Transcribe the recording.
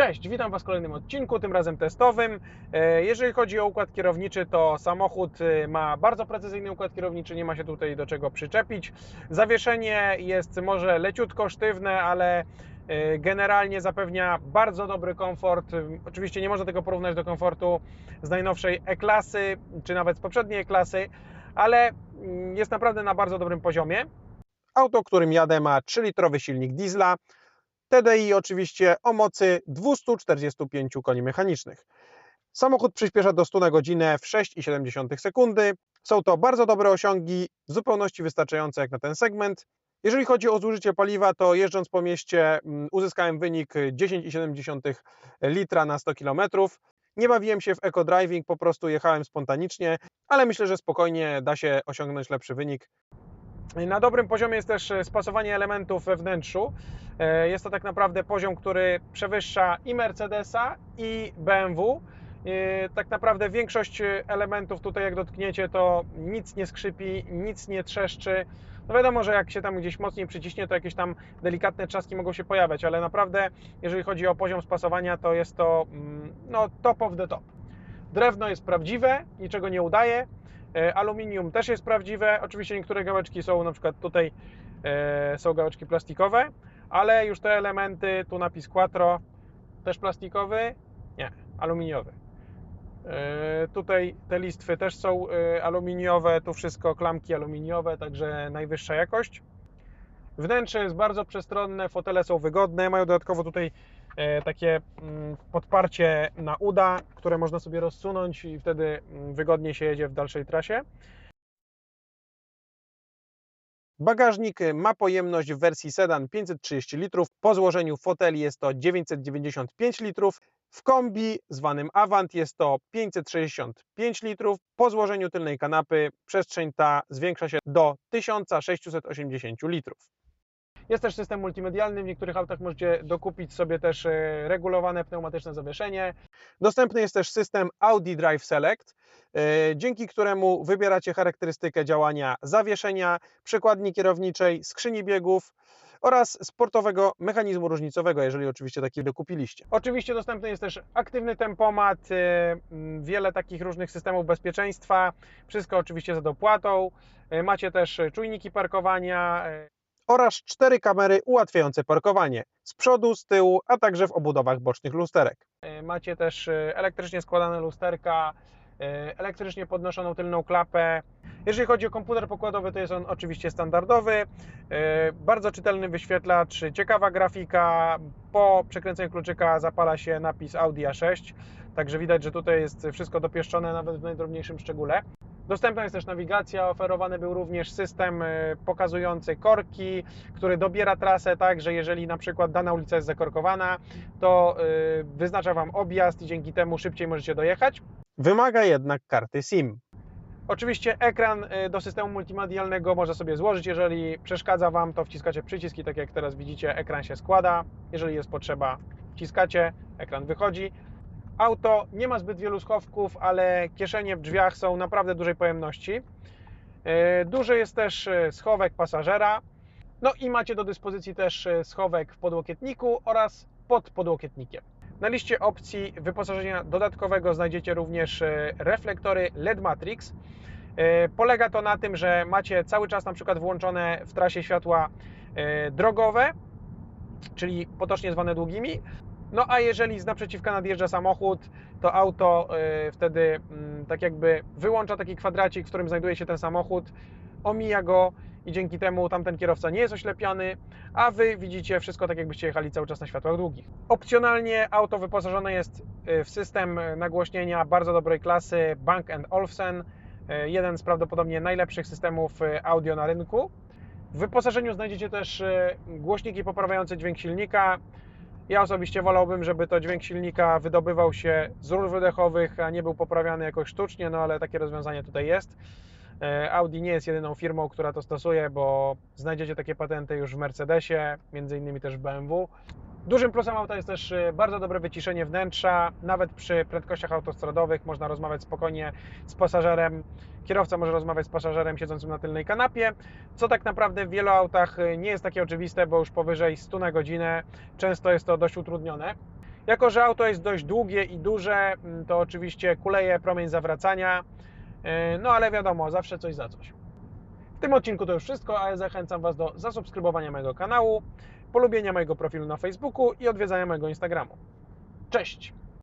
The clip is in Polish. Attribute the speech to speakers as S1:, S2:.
S1: Cześć, witam Was w kolejnym odcinku, tym razem testowym. E, Jeżeli chodzi o układ kierowniczy, to samochód e, ma bardzo precyzyjny układ kierowniczy, nie ma się tutaj do czego przyczepić. Zawieszenie jest może leciutko sztywne, ale e, generalnie zapewnia bardzo dobry komfort. Oczywiście nie można tego porównać do komfortu z najnowszej E-klasy, czy nawet z poprzedniej E-klasy, ale mm, jest naprawdę na bardzo dobrym poziomie. Auto, którym jadę ma 3-litrowy silnik diesla, TDI oczywiście o mocy 245 koni mechanicznych. Samochód przyspiesza do 100 na godzinę w 6,7 sekundy. Są to bardzo dobre osiągi, w zupełności wystarczające jak na ten segment. Jeżeli chodzi o zużycie paliwa, to jeżdżąc po mieście mm, uzyskałem wynik 10,7 litra na 100 km. Nie bawiłem się w eco-driving, po prostu jechałem spontanicznie, ale myślę, że spokojnie da się osiągnąć lepszy wynik. Na dobrym poziomie jest też e, spasowanie elementów we wnętrzu. E, Jest to tak naprawdę poziom, który przewyższa i Mercedesa, i BMW. E, Tak naprawdę większość elementów tutaj, jak dotkniecie, to nic nie skrzypi, nic nie trzeszczy. No wiadomo, że jak się tam gdzieś mocniej przyciśnie, to jakieś tam delikatne trzaski mogą się pojawiać, ale naprawdę, jeżeli chodzi o poziom spasowania, to jest to mm, no, top of the top. Drewno jest prawdziwe, niczego nie udaje. E, Aluminium też jest prawdziwe. Oczywiście niektóre gałeczki są, na przykład tutaj e, są gałeczki plastikowe, ale już te elementy, tu napis Quattro, też plastikowy? Nie, aluminiowy. E, tutaj te listwy też są aluminiowe, tu wszystko klamki aluminiowe, także najwyższa jakość. Wnętrze jest bardzo przestronne, fotele są wygodne, mają dodatkowo tutaj e, takie mm, podparcie na uda, które można sobie rozsunąć i wtedy mm, wygodnie się jedzie w dalszej trasie. Bagażnik ma pojemność w wersji sedan 530 litrów, po złożeniu foteli jest to 995 litrów, w kombi zwanym Avant jest to 565 litrów, po złożeniu tylnej kanapy przestrzeń ta zwiększa się do 1680 litrów. Jest też system multimedialny, w niektórych autach możecie dokupić sobie też e, regulowane pneumatyczne zawieszenie. Dostępny jest też system Audi Drive Select, e, dzięki któremu wybieracie charakterystykę działania zawieszenia, przekładni kierowniczej, skrzyni biegów oraz sportowego mechanizmu różnicowego, jeżeli oczywiście taki dokupiliście. Oczywiście dostępny jest też aktywny tempomat, e, wiele takich różnych systemów bezpieczeństwa, wszystko oczywiście za dopłatą. Macie też czujniki parkowania, oraz cztery kamery ułatwiające parkowanie z przodu, z tyłu, a także w obudowach bocznych lusterek. E, Macie też e, elektrycznie składane lusterka, e, elektrycznie podnoszoną tylną klapę. Jeżeli chodzi o komputer pokładowy, to jest on oczywiście standardowy. Bardzo czytelny wyświetlacz, ciekawa grafika. Po przekręceniu kluczyka zapala się napis Audi A6, także widać, że tutaj jest wszystko dopieszczone nawet w najdrobniejszym szczególe. Dostępna jest też nawigacja, oferowany był również system e, pokazujący korki, który dobiera trasę tak, że jeżeli na przykład dana ulica jest zakorkowana, to e, wyznacza Wam objazd i dzięki temu szybciej możecie dojechać. Wymaga jednak karty SIM. Oczywiście ekran e, do systemu multimedialnego można sobie złożyć. Jeżeli przeszkadza Wam, to wciskacie przycisk i tak jak teraz widzicie, ekran się składa. Jeżeli jest potrzeba, wciskacie, ekran wychodzi. Auto nie ma zbyt wielu schowków, ale kieszenie w drzwiach są naprawdę dużej pojemności. E, Duży jest też e, schowek pasażera. No i macie do dyspozycji też e, schowek w podłokietniku oraz pod podłokietnikiem. Na liście opcji wyposażenia dodatkowego znajdziecie również reflektory LED Matrix. Polega to na tym, że macie cały czas na przykład włączone w trasie światła drogowe, czyli potocznie zwane długimi, no a jeżeli z naprzeciwka nadjeżdża samochód, to auto y, wtedy mm, tak jakby wyłącza taki kwadracik, w którym znajduje się ten samochód, omija go i dzięki temu tamten kierowca nie jest oślepiany, a Wy widzicie wszystko tak jakbyście jechali cały czas na światłach długich. Opcjonalnie auto wyposażone jest y, w system nagłośnienia bardzo dobrej klasy Bang Olufsen, y, jeden z prawdopodobnie najlepszych systemów audio na rynku. W wyposażeniu znajdziecie też głośniki poprawiające dźwięk silnika, ja osobiście wolałbym, żeby to dźwięk silnika wydobywał się z rur wydechowych, a nie był poprawiany jakoś sztucznie, no ale takie rozwiązanie tutaj jest. E, Audi nie jest jedyną firmą, która to stosuje, bo znajdziecie takie patenty już w Mercedesie, między innymi też w BMW. Dużym plusem auta jest też e, bardzo dobre wyciszenie wnętrza. Nawet przy prędkościach autostradowych można rozmawiać spokojnie z pasażerem. Kierowca może rozmawiać z pasażerem siedzącym na tylnej kanapie, co tak naprawdę w wielu autach e, nie jest takie oczywiste, bo już powyżej 100 na godzinę często jest to dość utrudnione. Jako, że auto jest dość długie i duże, mm, to oczywiście kuleje promień zawracania, e, no ale wiadomo, zawsze coś za coś. W tym odcinku to już wszystko, a ja zachęcam Was do zasubskrybowania mojego kanału, polubienia mojego profilu na Facebooku i odwiedzania mojego Instagramu. Cześć!